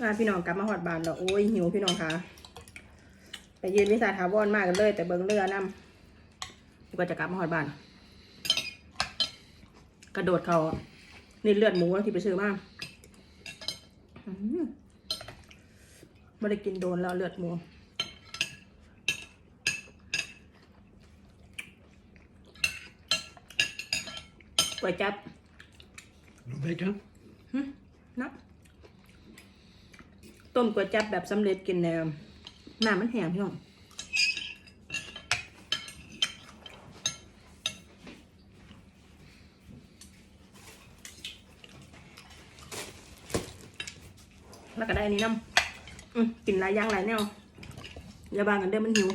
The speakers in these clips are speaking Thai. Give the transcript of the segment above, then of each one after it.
พาพี่น้องกลับมาหอดบานแล้วโอ้ยหิวพี่น้องคะไปยืนวิสาถาวรมากกันเลย แต่เบิ้งเรือน้ำก็จะกลับมาหอดบาน กระโดดเขานี่เลือดหมูที่ไปซื้อมาอื้อหือไม่ได้กินโดนแล้วเลือดหมูก๋วยจับ Nog bacon? นะ ต้มก๋วยจั๊บแบบสำเร็จกินแนวน้ำมันแห้งพี่น้องแล้วก็ได้อันนี้น้ำกินหลายอย่างหลายแนวอย่าบางกันเด้อมันหิว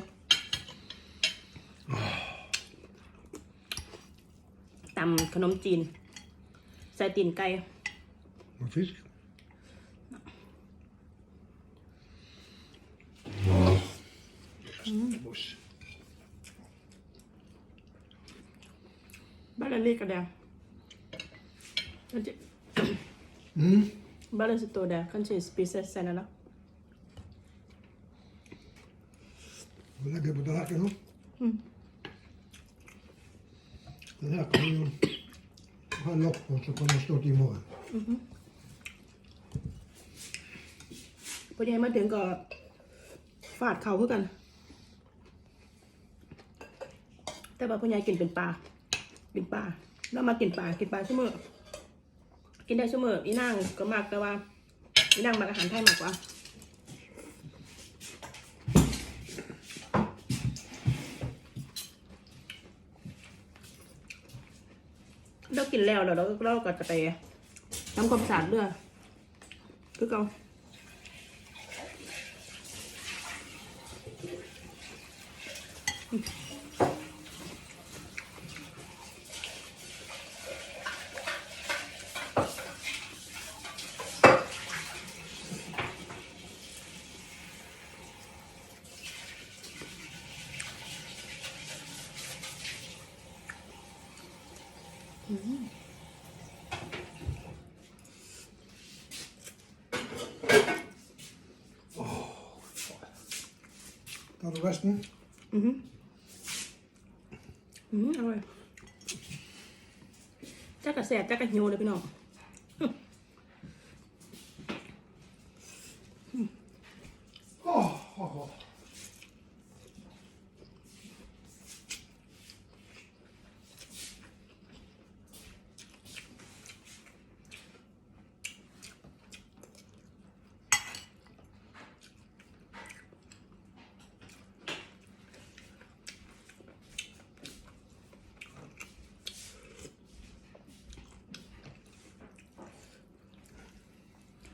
ตำขนมจีน ใส่ตีนไก่ Nog fisk? Bos. บ้านเล็กกระแดงมันจะ Mm. บ้านเล็กสตัวแด งคันเชสปีเซสใส่นั่นเนาะ We leggen på tallerkenen. Mm. Den her kan vi jo ha lokk på, så kan den stå til i morgen. พอดีมาถึงก็ฟาดเข่าเพื่อกัน แต่ว่าพ่อใหญ่กินเป็นปลากินปลา แล้วมากินปลากินปลาชั่วโมงกินได้ชั่วโมงอีนั่งก็มากแต่ว่าอีนั่งมาอาหารไทยมากกว่าเรากินแล้วเราเราก็จะไปทำความสะอาดเรือคือเกาอือ หืออือหืออร่อยจักกระแสบจักกระหิวเลยพี่น้อง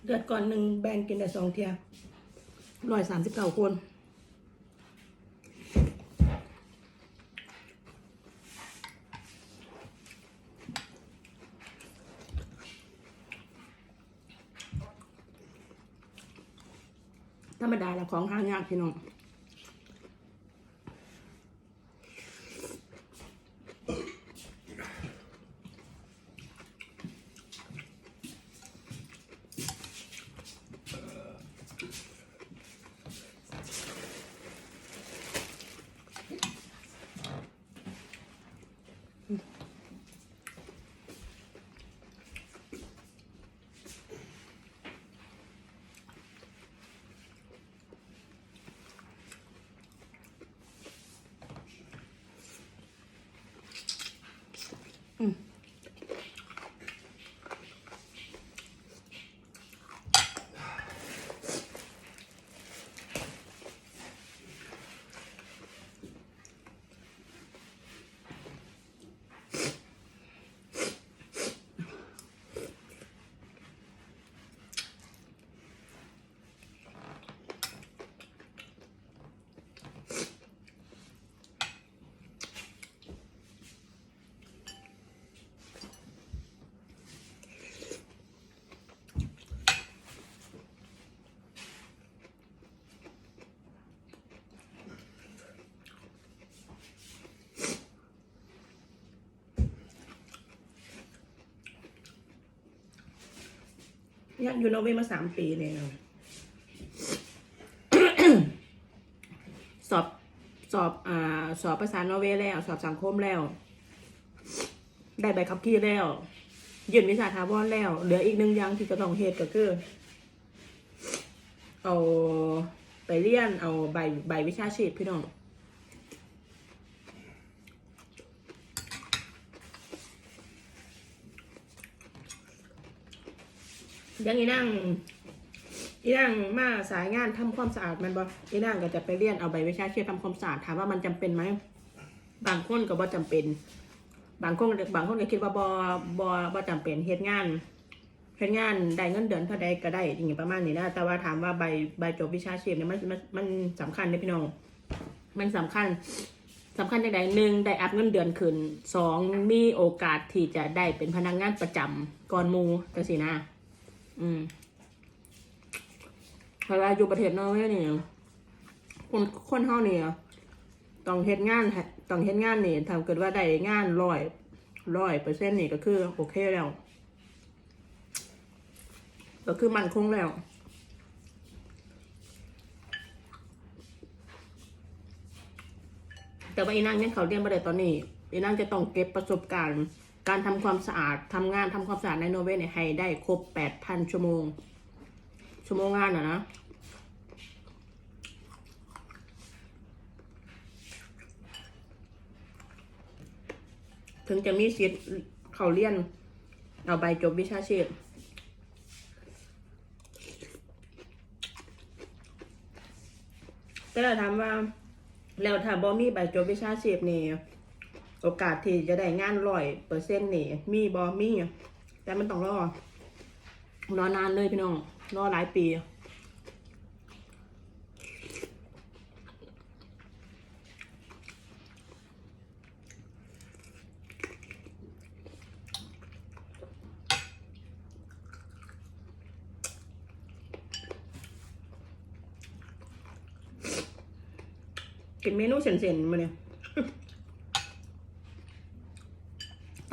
เดือดก่อนหนึ่งแบ่งกินได้สองเทียหน่อยสามสิบเก้าคนธรรมดาละของหางยากพี่น้อง อยากอยู่นอร์เวย์มาสามปีแล้ว สอบสอบอ่าสอบภาษานอร์เวย์แล้ว สอบสังคมแล้ว ได้ใบขับขี่แล้วยื่นวิชาทาวอนแล้ว เหลืออีกหนึ่งอย่างที่จะต้องเหตุก็คือ เอาไปเรียนเอาใบใบวิชาชีพพี่น้อง ยังอีนั่งอีนั่งมาสายงานทำความสะอาดมันบ่อีนั่งก็จะไปเรียนเอาใบวิชาชีพทำความสะอาดถามว่ามันจำเป็นไหมบางคนก็บ่จำเป็น บางคนบางคนก็คิดว่าบ่บ่บ่จำเป็นเฮ็ดงานเฮ็ดงานได้เงินเดือนเท่าใดก็ได้อย่างงี้ประมาณนี้นะแต่ว่าถามว่าใบใบจบวิชาชีพเนี่ยมันมันมันสำคัญเด้อพี่น้องมันสำคัญสำคัญอย่างใดหนึ่งได้อัพเงินเดือนขึ้นสองมีโอกาสที่จะได้เป็นพนักงานประจำก่อนมูจังซี่นะ อืมเวลาอยู่ประเทศนอร์เวย์นี่คนคนเฮานี่ต้องเฮ็ดงานต้องเฮ็ดงานนี่ถ้าเกิดว่าได้งานร้อยร้อยเปอร์เซ็นต์นี่ก็คือโอเคแล้ว ก็คือมันคงแล้วแต่ว่าอีนางยังเขาเรียนมาได้ตอนนี้อีนางจะต้องเก็บประสบการณ์ การทำความสะอาดทำงานทำความสะอาดในโนเวเนี่ยให้ได้ครบแปดพันชั่วโมง ชั่วโมงงานอะนะถึงจะมีสิทธิ์เขาเรียน เอาใบจบวิชาชีพแต่เราถามว่า แล้วถ้าบ่มีใบจบวิชาชีพนี่ โอกาสที่จะได้งานร้อยเปอร์เซ็นต์นี่มีบ่มีแต่มันต้องรอ รอนานเลยพี่น้อง รอหลายปีกินเมนูเส้นๆมาเนี่ย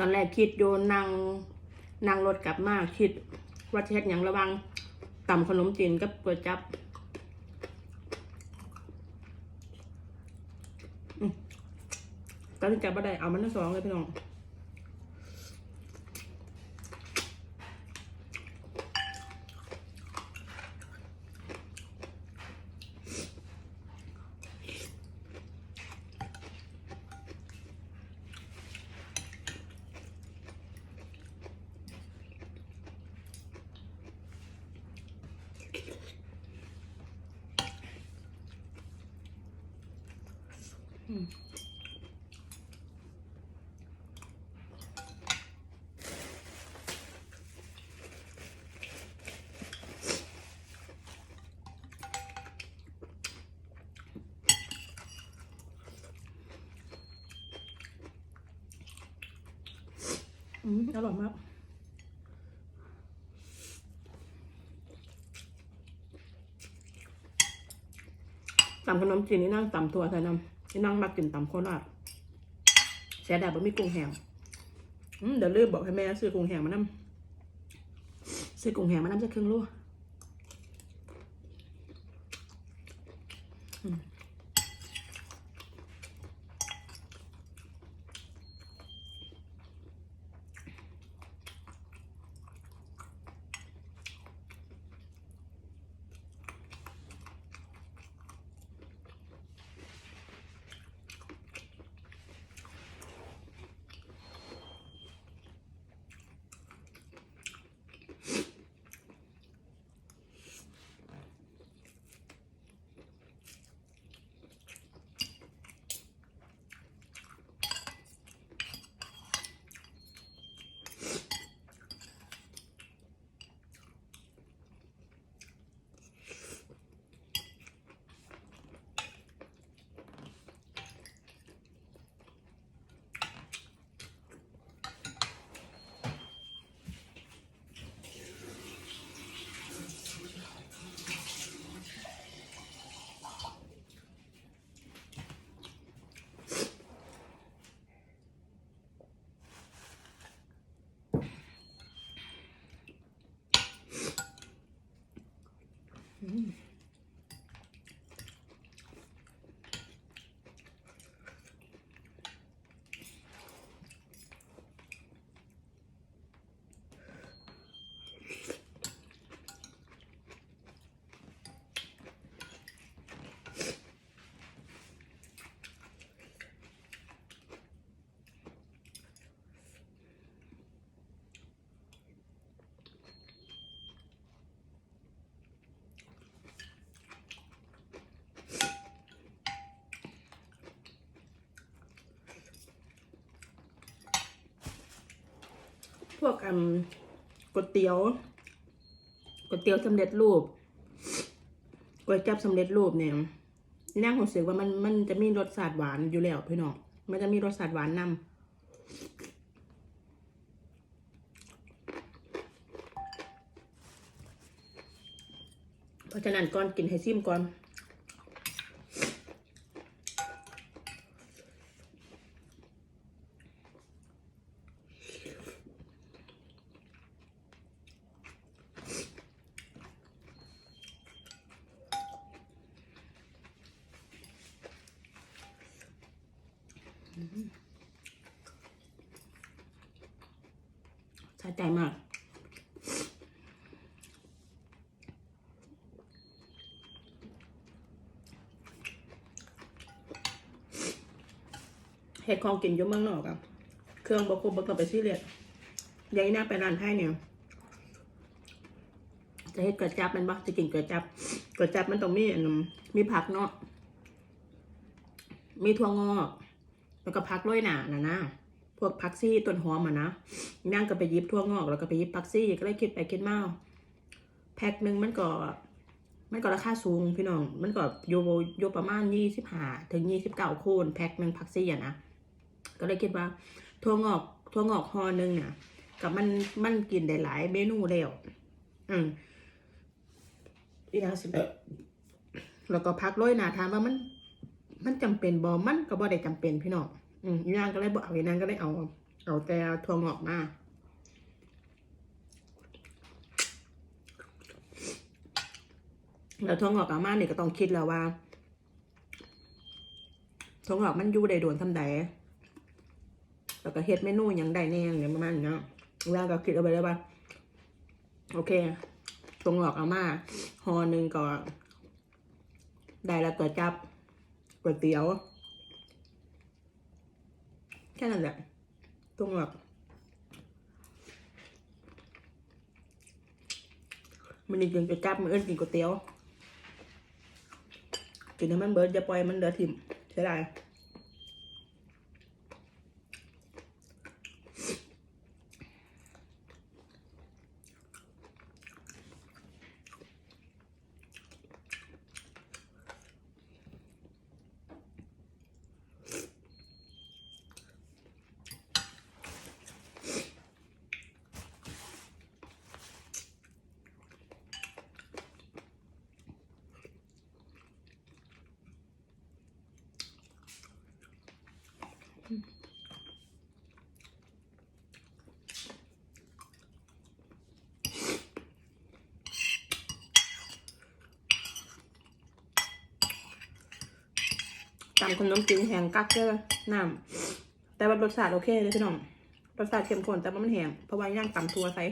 ตอนแรกคิดโยนนางนางรถกลับมาคิดว่าจะเฮ็ดอย่างระวังตำขนมจีนกับก๋วยจับตอนนี้จับบ่ได้เอามันทั้งสองเลยพี่น้อง อืม อร่อยมาก ตำขนมจีนนี่นั่งตำถั่วใส่น้ำ นี่นั่งมากินตำโคราชเสียดายบ่มีกุ้งแห้งเดี๋ยวลืมบอกให้แม่ซื้อกุ้งแห้งมานํซื้อกุ้งแห้งมานํจะครึ่งลูก พวกอืมก๋วยเตี๋ยวก๋วยเตี๋ยวสำเร็จรูปก๋วยจับสำเร็จรูปเนี่ยนั่งรู้สึกว่ามันมันจะมีรสชาติหวานอยู่แล้วพี่น้องมันจะมีรสชาติหวานนำเพราะฉะนั้นก่อนกินให้ซิมก่อน สะใจมาก เห็ดของกินอยู่เมืองนอกอะเครื่องบกครบบต้องไปซีเรียสยายน่าไปร้านไทยเนี่ยจะเห็ดกระจับมันบ่จะกินกระจับกระจับมันต้องนี้มีผักเนาะมีถั่วงอกแล้วก็พักโรยหนานะนะพวกพักซี่ต้นหอมอะนะนั่งก็ไปยิบทั่วงอก แล้วก็ไปยิบพักซี่ก็เลยคิดไปคิดมาแพ็คหนึ่งมันก็ มันก็ราคาสูงพี่น้อง มันก็โยโยประมาณยี่สิบห้าถึงยี่สิบเก้าโคนแพ็คหนึ่งพักซี่อะนะ ก็เลยคิดว่าทั่วงอกทั่วงอกห่อหนึ่งเนี่ยกับมันมันกินได้หลายเมนูแล้วอืมอีกอย่างสิแล้วก็พักโรยหนาถามว่ามัน มันจำเป็นบอมันก็บ่ได้จำเป็นพี่น้องอืมอีนางก็เลยบอกอีนางก็เลยเอา เอาแต่ถั่วงอกมาแล้วถั่วงอกเอามาเนี่ยก็ต้องคิดแล้วว่าถั่วงอกมันอยู่ได้โดนทำใด แล้วก็เฮ็ดเมนูหยังได้แน่อย่างประมาณนี้เนาะอีนางก็คิดเอาไปเลยว่า โอเคถั่วงอกเอามาห่อหนึ่งก็ได้แล้วก็จับก๋วยเตี๋ยว แค่นั้นแหละตรงแบบมันนี่กินก๋วยจับมันเอิ้นกินก๋วยเตี๋ยวกินให้มันเบิร์ดอย่าปล่อยมันเดือดถิ่มใช่ได้ ขนมจีนแห้งกักเจอน้ำแต่ว่ารสชาติโอเคเลยพี่น้องรสชาติเข้มข้นแต่ว่ามันแห้งเพราะว่าย่างตำทัวใส่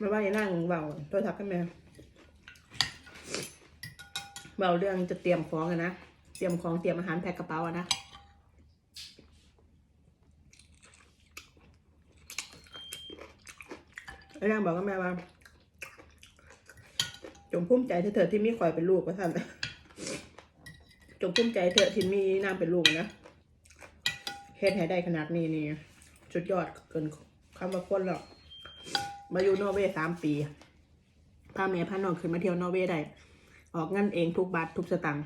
ไม่ว่าจะนั่งเบาโทรศัพท์กันไหมเบาเรื่องจะเตรียมของอะนะ เตรียมของเตรียมอาหารแพ็คกระเป๋าอะนะไอ้นางบอกกับแม่ว่าจงภูมิใจเถอะเถิดที่มีข่อยเป็นลูกว่าท่านจงภูมิใจเถอะที่มีนางเป็นลูกนะเฮ็ดให้ได้ขนาดนี้นี่สุดยอดเกินคำว่าคนหรอก มาอยู่นอร์เวย์สามปีพาแม่พาน้องขึ้นมาเที่ยวนอร์เวย์ได้ ออกเงินเองทุกบาททุกสตางค์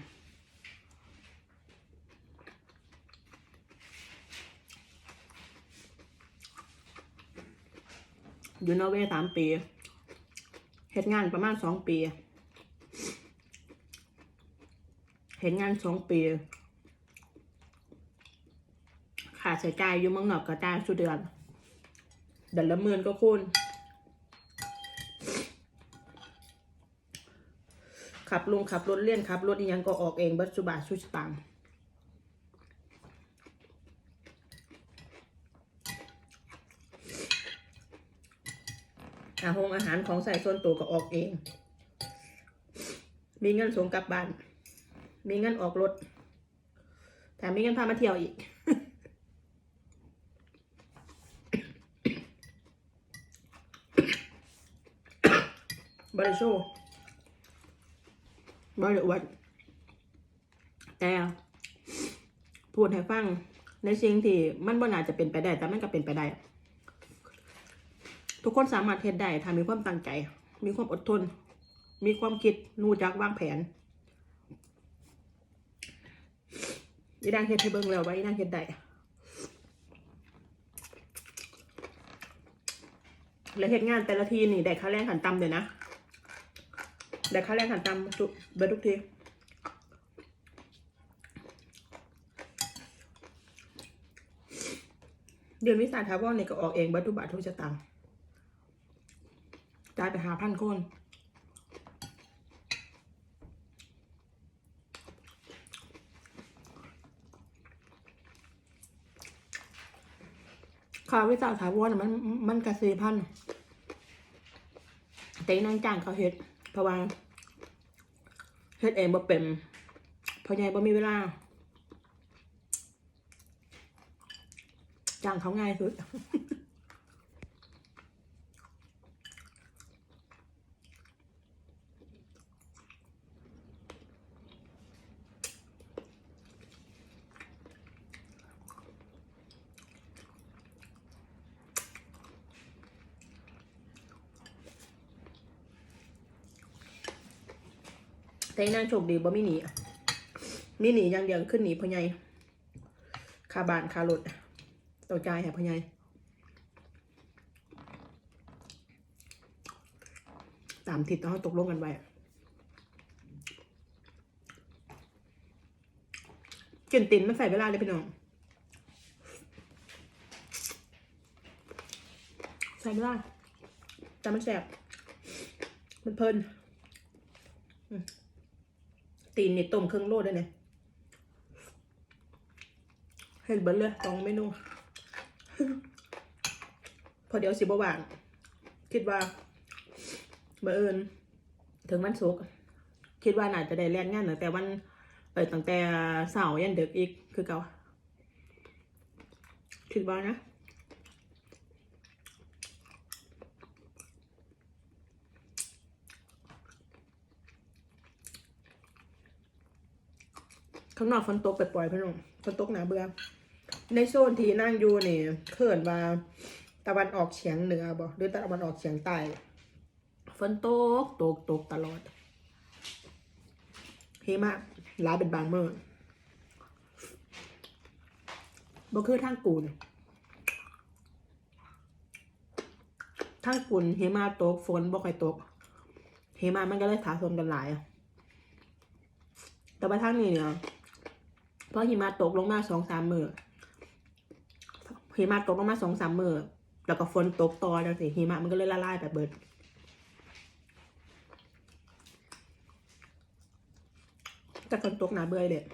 อยู่นอร์เวย์สามปีเฮ็ดงานประมาณสองปี เห็นงานสองปีค่าใช้จ่ายอยู่เมืองนอกก็จ่ายสุดเดือนเดือนละหมื่นก็คุณ ขับลงขับรถเลี่ยนขับรถอีหยังก็ออกเองบัตสุบาทสุสตังอาหงอาหารของใส่ส่วนตัวก็ออกเอง มีเงินส่งกลับบ้าน มีเงินออกรถ แถมมีเงินพามาเที่ยวอีกบริโช ว์บริอวดแต่พูดให้ฟังในสิ่งที่มันบ่น่าจะเป็นไปได้ แต่มันก็เป็นไปได้ ทุกคนสามารถเฮ็ดได้ถ้ามีความตั้งใจ มีความอดทน มีความคิดรู้จักวางแผนอีนางเฮ็ดให้เบิ่งแล้วว่าอีนางเฮ็ดได้แล้วเฮ็ดงานแต่ละทีนี่ได้ค่าแรงขันต่ำเลยนะ ได้ค่าแรงขันต่ำทุเบิดทุกทีเดือนวิสาทาวอนนี่ก็ออกเองเบิดทุบาททุกสตางจ่ายไปหาพันคนค่าวิสาถาวรน่ะมันมันกระสีพันแต่อีนางจ้างเขาเฮ็ดเพราะว่า เฮ็ดเองบ่เป็นเพราะไงบ่มีเวลาจ้างเขาง่ายสุด แต่อีนางโชคดีบ่มีหนีมีหนีอย่างเดียวขึ้นหนีพ่อใหญ่คาบานคารถต้องจ่ายให้พ่อใหญ่ตามที่ต้องตกลงกันไว้กินตินมันใส่เวลาเลยพี่น้องใส่เวลาแต่มันแสบมันเพลิน ตีนนี่ต้มครึ่งโลด้วยเนี่ยเห็นเบิร์เลยสองเมนูพอเดี๋ยวสิบว่างคิดว่าเบอร์เอิญถึงวันศุกร์คิดว่าน่าจะได้แล่นงานตั้งแต่วันเออตั้งแต่เสาร์ยันเด็กอีกคือเก่าคิดว่านะ ข้างนอกฝนตกไปปล่อยๆพี่น้องฝนตกหนาเบื่อในโซนที่นั่งอยู่นี่เขื่อนว่าตะวันออกเฉียงเหนือบ่หรือตะวันออกเฉียงใต้ฝนตกตกตกตลอดเฮมากหลายเป็นบางเมื่อบ่คือทางกูนทางกูนเฮมาตกฝนบ่ค่อยตกเฮมามันก็เลยถาโซนกันหลายอะแต่ว่าทางนี้เนี่ย เพราะหิมะตกลงมาสองสามมือหิมะตกลงมาสองสามมือแล้วก็ฝนตกต่อจังสิหิมะมันก็เลยละลายไปเบิดแต่ฝนตกหนาเบื่อเลย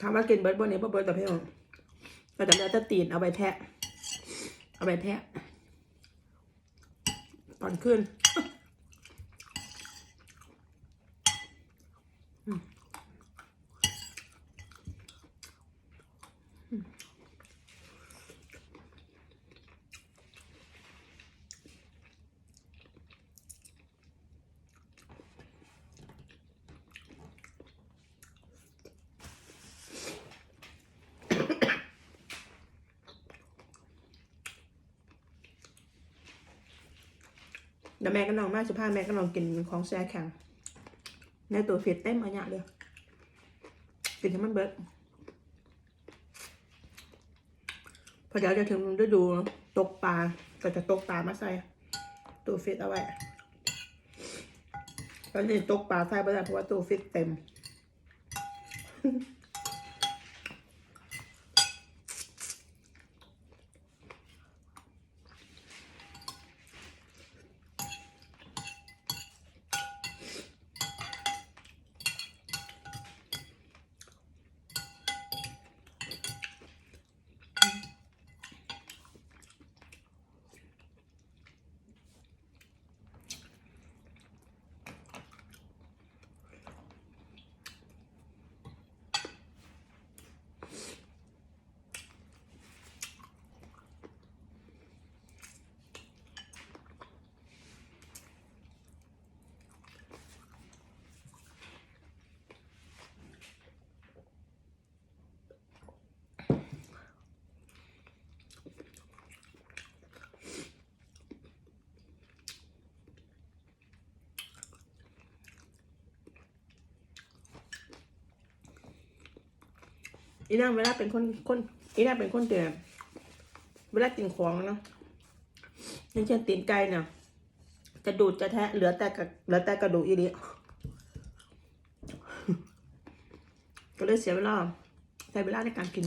ถามว่ากินเบิร์ดบนนี้บ่เบิร์ดแต่เพียง ก็จะเหลือแต่ตีนเอาไปแทะ เอาไปแทะ ตอนขึ้น เดี๋ยวแม่ก็ลองมาสิพาแม่ก็ลองกินของแซ่แข็งในตัวเฟดเต็มอันเนี้ยเลยกินให้มันเบิดพอเดี๋ยวจะถึงฤดูตกปลาก็จะตกปลามาใส่ตัวเฟดเอาไว้ตอนนี้ตกปลาใส่ไปแล้วเพราะว่าตัวเฟดเต็ม อีนั่งเวลาเป็นคนคนอีนั่งเป็นคนเตือนเวลากินของเนาะอย่งเช่นตีนไก่เนี่ยจะดูดจะแทะเหลือแต่กระเหลือแต่กระดูกอีดิก็เลยเสียเวลาใช้เวลาในการกิน